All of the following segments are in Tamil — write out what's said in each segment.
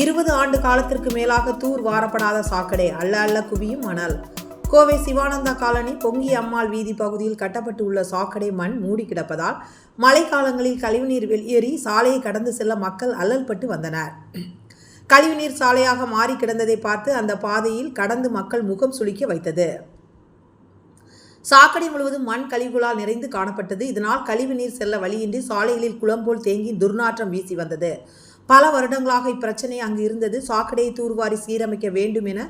இருபது ஆண்டு காலத்திற்கு மேலாக தூர் வாரப்படாத சாக்கடை அல்ல அல்ல குவியும் மணல். கோவை சிவானந்தா காலனி பொங்கி அம்மாள் வீதி பகுதியில் கட்டப்பட்டு உள்ள சாக்கடை மண் மூடி கிடப்பதால் மழைக்காலங்களில் கழிவுநீர் வெளியேறி சாலையை கடந்து செல்ல மக்கள் அல்லல்பட்டு வந்தனர். கழிவுநீர் சாலையாக மாறி கிடந்ததை பார்த்து அந்த பாதையில் கடந்து மக்கள் முகம் சுளிக்க வைத்தது. சாக்கடை முழுவதும் மண் கழிவுகளால் நிறைந்து காணப்பட்டது. இதனால் கழிவு நீர் செல்ல வழியின்றி சாலைகளில் குளம்போல் தேங்கி துர்நாற்றம் வீசி வந்தது. பல வருடங்களாக இப்பிரச்சனை அங்கு இருந்தது. சாக்கடையை தூர்வாரி சீரமைக்க வேண்டும் என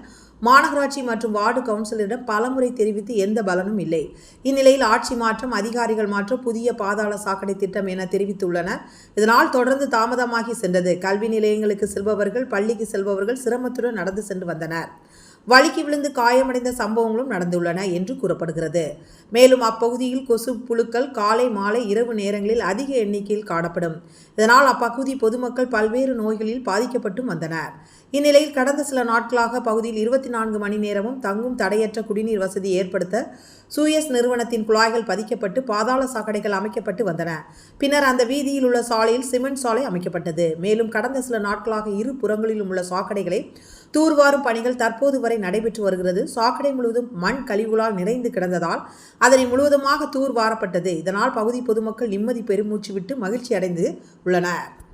மாநகராட்சி மற்றும் வார்டு கவுன்சிலரிடம் பலமுறை தெரிவித்து எந்த பலனும் இல்லை. இந்நிலையில் ஆட்சி மாற்றம் அதிகாரிகள் மாற்றம் புதிய பாதாள சாக்கடை திட்டம் என தெரிவித்துள்ளனர் இதனால் தொடர்ந்து தாமதமாகி சென்றது. கல்வி நிலையங்களுக்கு செல்பவர்கள் பள்ளிக்கு செல்பவர்கள் சிரமத்துடன் நடந்து சென்று வந்தனர். வழுக்கி விழுந்து காயமடைந்த சம்பவங்களும் நடந்துள்ளன என்று கூறப்படுகிறது. மேலும் அப்பகுதியில் கொசு புழுக்கள் காலை மாலை இரவு நேரங்களில் அதிக எண்ணிக்கையில் காணப்படும். இதனால் அப்பகுதி பொதுமக்கள் பல்வேறு நோய்களில் பாதிக்கப்பட்டும் வந்தனர். இந்நிலையில் கடந்த சில நாட்களாக பகுதியில் இருபத்தி நான்கு மணி நேரமும் தங்கும் தடையற்ற குடிநீர் வசதி ஏற்படுத்த சூயஸ் நிறுவனத்தின் குழாய்கள் பதிக்கப்பட்டு பாதாள சாக்கடைகள் அமைக்கப்பட்டு வந்தன. பின்னர் அந்த வீதியில் உள்ள சாலையில் சிமெண்ட் சாலை அமைக்கப்பட்டது. மேலும் கடந்த சில நாட்களாக இரு புறங்களிலும் உள்ள சாக்கடைகளை தூர்வாரும் பணிகள் தற்போது வரை நடைபெற்று வருகிறது. சாக்கடை முழுவதும் மண் கழிவுகளால் நிறைந்து கிடந்ததால் அதனை முழுவதுமாக தூர்வாரப்பட்டது. இதனால் பகுதி பொதுமக்கள் நிம்மதி பெருமூச்சு விட்டு மகிழ்ச்சி அடைந்து உள்ளனர்.